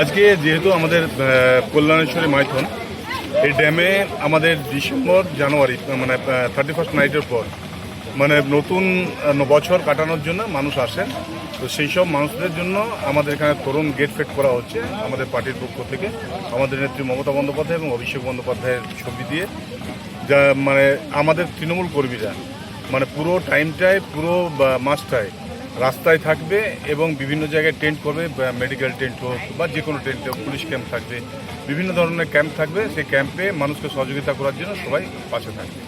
আজকে যেহেতু আমাদের কল্যাণেশ্বরী মাইথন, এই ড্যামে আমাদের ডিসেম্বর, জানুয়ারি মানে থার্টি ফার্স্ট নাইটের পর মানে নতুন বছর কাটানোর জন্য মানুষ আসেন। তো সেই সব মানুষদের জন্য আমাদের এখানে তরুণ গেট ফেট করা হচ্ছে আমাদের পার্টির পক্ষ থেকে। আমাদের নেত্রী মমতা বন্দ্যোপাধ্যায় এবং অভিষেক বন্দ্যোপাধ্যায়ের ছবি দিয়ে। যা মানে আমাদের তৃণমূল কর্মীরা মানে পুরো টাইমটায় পুরো মাসটায় রাস্তায় থাকবে এবং বিভিন্ন জায়গায় টেন্ট করবে মেডিকেল টেন্ট হোক বা যে কোনো টেন্ট হোক, পুলিশ ক্যাম্প থাকবে, বিভিন্ন ধরনের ক্যাম্প থাকবে। সেই ক্যাম্পে মানুষকে সহযোগিতা করার জন্য সবাই পাশে থাকবে।